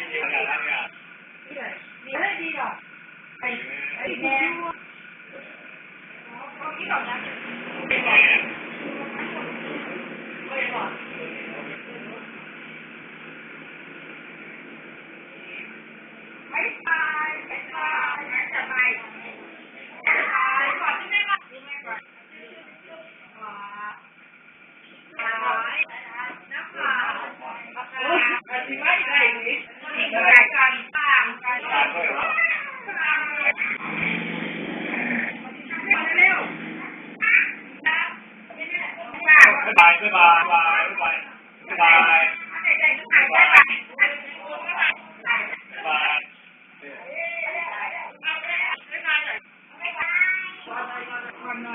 嗯好的嗯好的嗯好 พูดแล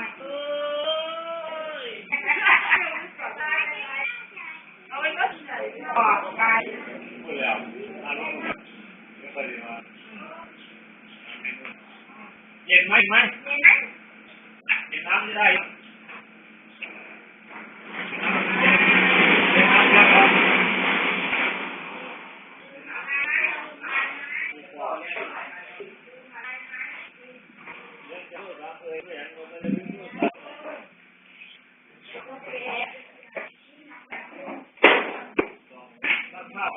้วอารมณ์ไม่ค่อยดีมาเย็นไหมไหมเย็นน้ำจะได้เย็นน้ำจะได้ ตั้งข้าว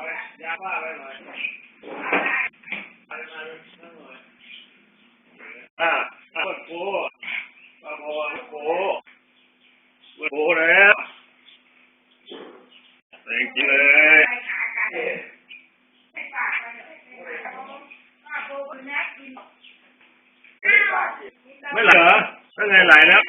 ไม่ไปมาเลยนั่งหน่อแล้วเจ๋งจริงเลยไม่ไหลเหรอถ้าไงไหลแล้ว